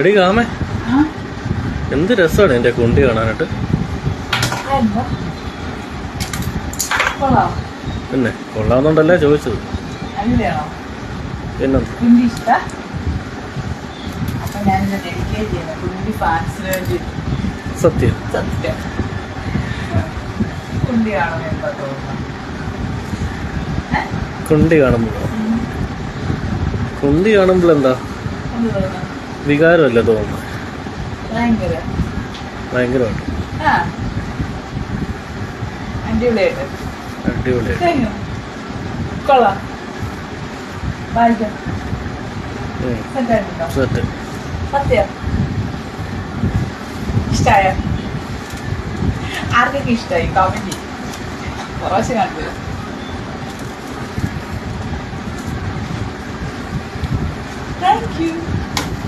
എടി കാമേ. എന്ത് രസമാണ് എന്റെ കുണ്ടി കാണാനായിട്ട്? പിന്നെ കൊള്ളാവുന്നോണ്ടല്ലേ ചോദിച്ചത്. സത്യം. സത്യം. കുണ്ടി കാണുമ്പോഴോ കുണ്ടി കാണുമ്പോൾ എന്താ തോന്നുന്നു? വികാരമല്ല ഭയങ്കര ഭയങ്കരമായിട്ട് അടിപൊളിയായിട്ട്. അടിപൊളിയായിട്ട്. കൊള്ളാം. സെറ്റ്. സത്യം. ഇഷ്ടായോ? ആർക്കൊക്കെ ഇഷ്ടമായി കമന്റ് കുറച്ച് കണ്ടു. Thank you